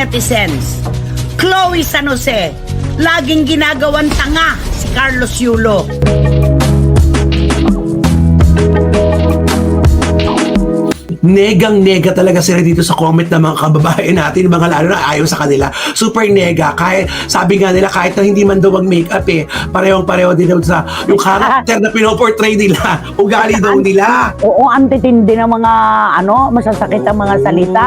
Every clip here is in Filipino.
netizens. Chloe San Jose, laging ginagawan tanga si Carlos Yulo. Negang-nega talaga sila dito sa comment ng mga kababayan natin, mga lalo na ayaw sa kanila. Super nega. Kahit, sabi nga nila, kahit na hindi man daw mag-makeup eh, parehong-pareho din daw sa yung character na pinoportray nila, ugali daw nila. Oo, ang titindi ng mga ano, masasakit ang mga salita.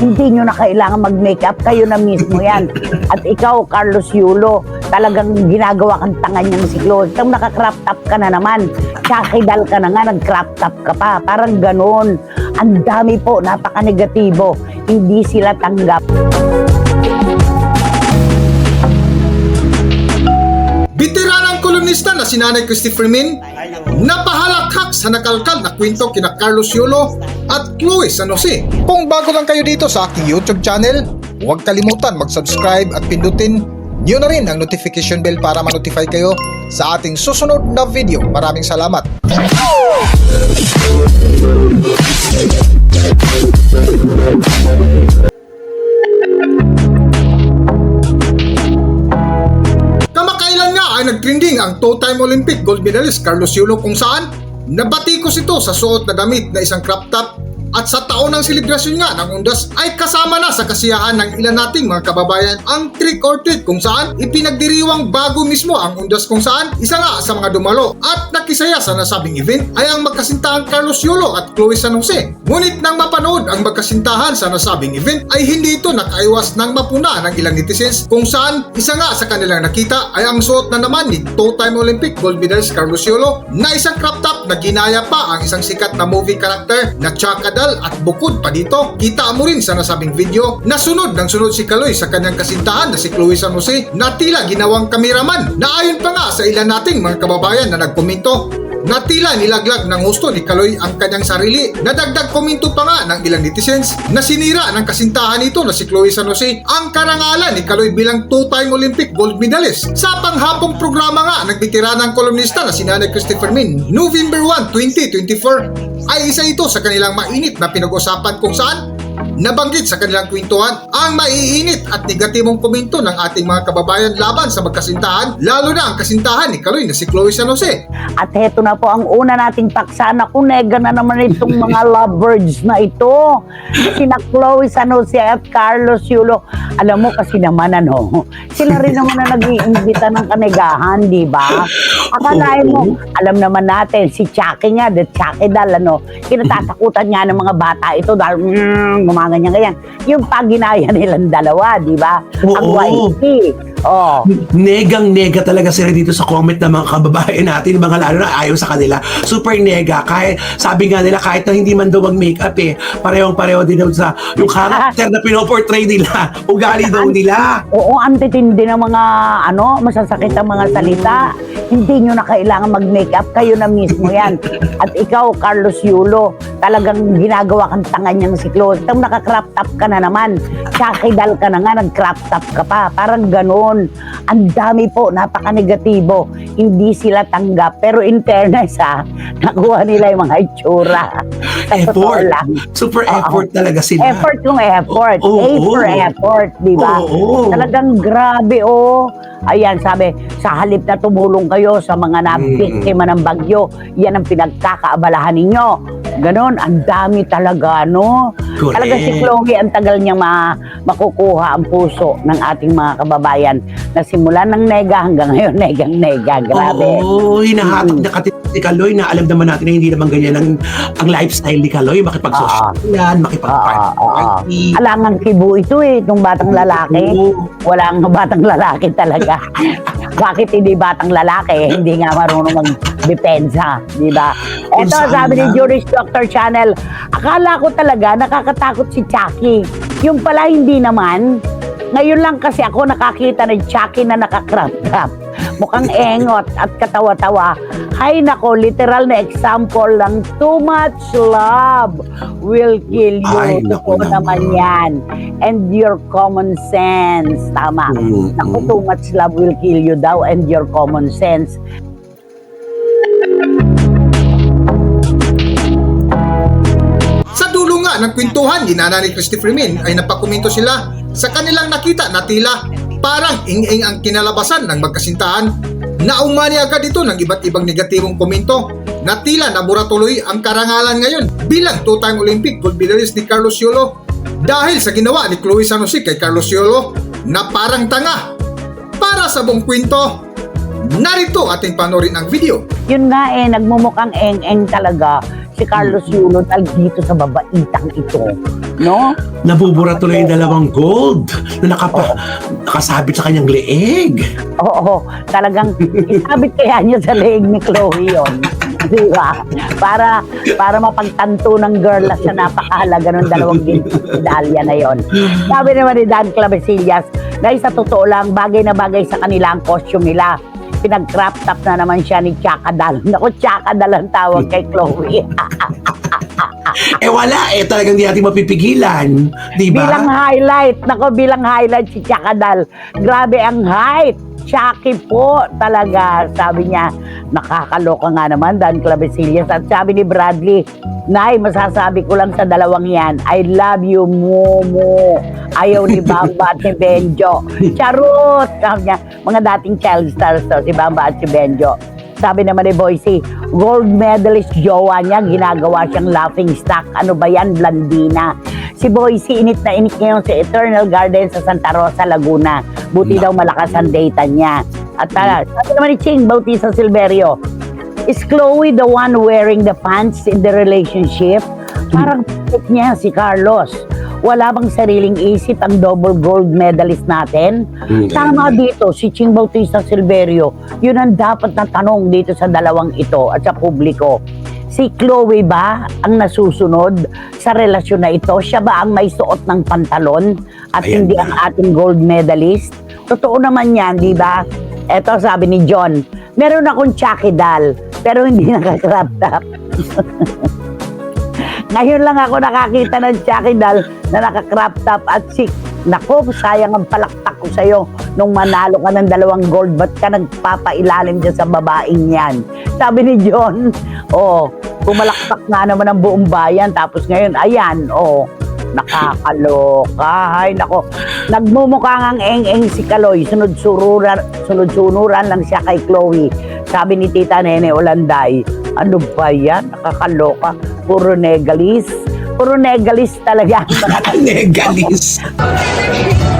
Hindi nyo na kailangan mag-makeup, kayo na mismo yan. At ikaw, Carlos Yulo, talagang ginagawa kang tanga niyang si Chloe. Ikaw naka-crop top ka na naman. Kakidal ka na nga, nag-crop top ka pa. Parang ganun. Ang dami po, napaka-negatibo. Hindi sila tanggap. Veteranang kolumnista na si Nanay Christopher Min, napahalakhak sa nakalkal na kwento kina Carlos Yulo at Chloe San Jose. Kung bago lang kayo dito sa aking YouTube channel, huwag kalimutan mag-subscribe at pindutin niyo na rin ang notification bell para ma-notify kayo sa ating susunod na video. Maraming salamat! Kamakailan nga ay nagtrending ang two-time Olympic gold medalist Carlos Yulo kung saan nabatikos ito sa suot na damit na isang crop top at sa taon ng selebrasyon nga ng Undas ay kasama na sa kasiyahan ng ilan nating mga kababayan ang trick or treat kung saan ipinagdiriwang bago mismo ang Undas kung saan isa nga sa mga dumalo at nakisaya sa nasabing event ay ang magkasintahang Carlos Yulo at Chloe San Jose. Ngunit nang mapanood ang magkasintahan sa nasabing event ay hindi ito nakaiwas ng mapuna ng ilang netizens kung saan isa nga sa kanilang nakita ay ang suot na naman ni two-time Olympic gold medalist Carlos Yulo na isang crop top na ginaya pa ang isang sikat na movie character na Chaka Dal at bukod pa dito, kita mo rin sa nasabing video na sunod ng sunod si Kaloy sa kanyang kasintahan na si Chloe San Jose na tila ginawang kameraman na ayon pa nga sa ilan nating mga kababayan na nagkomento na tila nilaglag ng gusto ni Kaloy ang kanyang sarili. Nadagdag komento pa nga ng ilang netizens na sinira ng kasintahan nito na si Chloe San Jose ang karangalan ni Kaloy bilang two-time Olympic gold medalist. Sa panghapong programa nga ng veteranang kolumnista na si Nanay Christopher Min, November 1, 2024, ay isa ito sa kanilang mainit na pinag-usapan kung saan Nabanggit sa kanilang kwentuhan ang maiinit at negatibong komento ng ating mga kababayan laban sa magkasintahan, lalo na ang kasintahan ni Kaloy na si Chloe San Jose. At heto na po ang una nating paksa na kunega na naman itong mga lovebirds na ito. Sina Chloe San Jose at Carlos Yulo. Alam mo kasi naman ano, sila rin naman na nag-iimbita ng kanegahan, di ba? Akalain mo, alam naman natin, si Chucky nga, the Chucky dal, ano, kinatatakutan nga ng mga bata ito dahil mm, gumaganyan ganyan. Yung paginaya nilang dalawa, di ba? Ang. YT. Oh. negang-nega talaga sila dito sa comment ng mga kababayan natin, mga lalo na ayaw sa kanila. Super nega. Kahit, sabi nga nila, kahit na hindi man daw mag-makeup eh, parehong-pareho din daw sa yung character na pinoportray nila, ugali daw nila. Oo, ang titindi ng mga ano, masasakit ang mga salita. Hindi nyo na kailangan mag-makeup, kayo na mismo yan. At ikaw, Carlos Yulo, talagang ginagawa kang tanga niyang si Chloe. Ikaw naka-crop top ka na naman. Kakidal ka na nga, nag-crop top ka pa. Parang ganun. Ang dami po, napaka-negatibo. Hindi sila tanggap. Pero in fairness ha, nakuha nila yung mga itsura. Sa Effort. lang. Super Oo. effort talaga sila. Effort yung effort. Oo, A for oo. effort, di ba? Oo. Talagang grabe, oh. Ayan, sabi, sa halip na tumulong kayo sa mga nabiktima ng bagyo, yan ang pinagkakaabalahan ninyo. Ganon, ang dami talaga, no? Correct. Talaga si Chloe, ang tagal niyang ma makukuha ang puso ng ating mga kababayan na simula ng nega hanggang ngayon, negang-nega. Grabe. Oo, hinahatak Mm. na katit ni Kaloy na alam naman natin na hindi naman ganyan ang, ang lifestyle ni Kaloy. Makipag-social, makipag-party. Alangang kibo ito eh, itong batang lalaki. Wala nga batang lalaki talaga. Bakit hindi batang lalaki? Hindi nga marunong magdepensa, di ba? Ito, sabi ni. Juris Doctor Channel, akala ko talaga nakakatakot si Chucky. Yung pala hindi naman. Ngayon lang kasi ako nakakita ng Chucky na nakakrap crop Mukhang engot at katawa-tawa. Hay nako, literal na example ng too much love will kill you. Ay, naku Totoo naman naman. yan. And your common sense. Tama. Mm, Naku, too much love will kill you daw and your common sense. Ng kwentuhan ni Nana ni Christy Freeman ay napakomento sila sa kanilang nakita na tila parang ing-ing ang kinalabasan ng magkasintahan na umani agad ito ng iba't ibang negatibong komento na tila nabura tuloy ang karangalan ngayon bilang two-time Olympic gold medalist ni Carlos Yolo dahil sa ginawa ni Chloe San Jose kay Carlos Yolo na parang tanga. Para sa buong kwento, narito ating panorin ang video. Yun nga eh, nagmumukhang eng-eng talaga si Carlos Yulo dahil dito sa babaitang ito. No? Nabubura tuloy yung dalawang gold na nakapa, nakasabit sa kanyang leeg. Oo, talagang isabit kaya niya sa leeg ni Chloe yun. Di ba? Para, para mapagtanto ng girl na sa napakahalaga ng dalawang medalya na yon. Sabi naman ni Dan Clavesillas, dahil sa totoo lang, bagay na bagay sa kanila ang costume nila. Pinag-crop top na naman siya ni Chakadal. Naku, Chakadal ang tawag kay Chloe. Eh wala eh, talagang di natin mapipigilan. Di Bilang ba? highlight, nako bilang highlight si Chakadal. Grabe ang height. Chucky po talaga. Sabi niya, nakakaloka nga naman Dan Clavesillas. At sabi ni Bradley, Nay, masasabi ko lang sa dalawang yan, I love you, Momo. Ayaw ni Bamba at si Benjo. Charot! Sabi niya, mga dating child stars to, si Bamba at si Benjo. Sabi naman ni Boycie, gold medalist jowa niya, ginagawa siyang laughing stock. Ano ba yan, Blandina? Si Boycie, init na init ngayon sa Eternal Garden sa Santa Rosa, Laguna. Buti daw malakas ang data niya. At uh, sabi naman ni Ching Bautista Silverio, is Chloe the one wearing the pants in the relationship? Parang p- niya si Carlos. Wala bang sariling isip ang double gold medalist natin? Hindi. Tama dito, si Ching Bautista Silverio. Yun ang dapat na tanong dito sa dalawang ito at sa publiko. Si Chloe ba ang nasusunod sa relasyon na ito? Siya ba ang may suot ng pantalon at Ayan hindi na. ang ating gold medalist? Totoo naman yan, di ba? Eto sabi ni John, meron akong chakidal pero hindi nakakrap top. Ngayon lang ako nakakita ng chakidal na naka-crop top at si Nako, sayang ang palakpak ko sa'yo nung manalo ka ng dalawang gold. Ba't ka nagpapailalim dyan sa babaeng yan? Sabi ni John, oh, pumalakpak nga naman ang buong bayan. Tapos ngayon, ayan, oh, nakakaloka. Ay, nako. Nagmumukha ang eng-eng si Kaloy. Sunod-sunuran, sunod-sunuran lang siya kay Chloe. Sabi ni Tita Nene Olanday, ano ba yan? Nakakaloka. Puro negalis. Puro negalis talaga. Negalis.